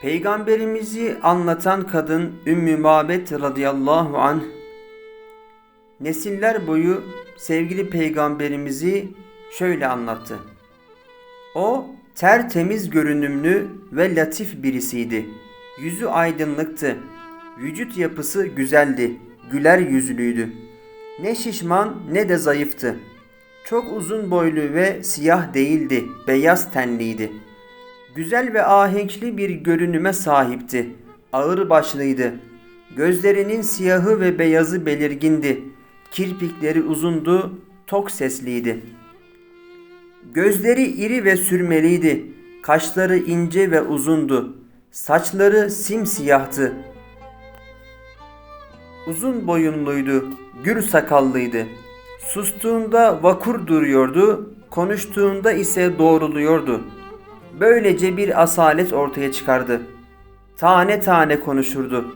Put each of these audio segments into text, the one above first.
Peygamberimizi anlatan kadın Ümmü Mabet radıyallahu anh nesiller boyu sevgili peygamberimizi şöyle anlattı. O tertemiz görünümlü ve latif birisiydi. Yüzü aydınlıktı. Vücut yapısı güzeldi. Güler yüzlüydü. Ne şişman ne de zayıftı. Çok uzun boylu ve siyah değildi. Beyaz tenliydi. Güzel ve ahenkli bir görünüme sahipti. Ağır başlıydı. Gözlerinin siyahı ve beyazı belirgindi. Kirpikleri uzundu, tok sesliydi. Gözleri iri ve sürmeliydi. Kaşları ince ve uzundu. Saçları simsiyahtı. Uzun boyunluydu, gür sakallıydı. Sustuğunda vakur duruyordu, konuştuğunda ise doğruluyordu. Böylece bir asalet ortaya çıkardı. Tane tane konuşurdu.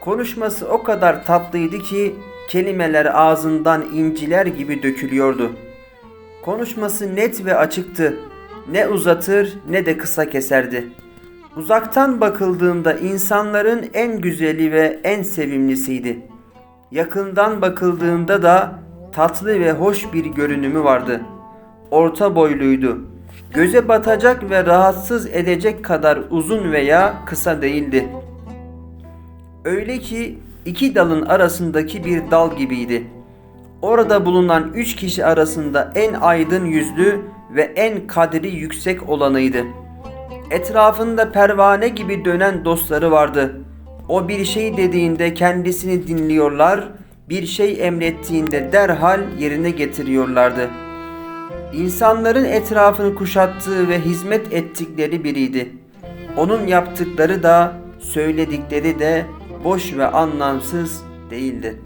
Konuşması o kadar tatlıydı ki kelimeler ağzından inciler gibi dökülüyordu. Konuşması net ve açıktı. Ne uzatır ne de kısa keserdi. Uzaktan bakıldığında insanların en güzeli ve en sevimlisiydi. Yakından bakıldığında da tatlı ve hoş bir görünümü vardı. Orta boyluydu. Göze batacak ve rahatsız edecek kadar uzun veya kısa değildi. Öyle ki iki dalın arasındaki bir dal gibiydi. Orada bulunan üç kişi arasında en aydın yüzlü ve en kadri yüksek olanıydı. Etrafında pervane gibi dönen dostları vardı. O bir şey dediğinde kendisini dinliyorlar, bir şey emrettiğinde derhal yerine getiriyorlardı. İnsanların etrafını kuşattığı ve hizmet ettikleri biriydi. Onun yaptıkları da, söyledikleri de boş ve anlamsız değildi.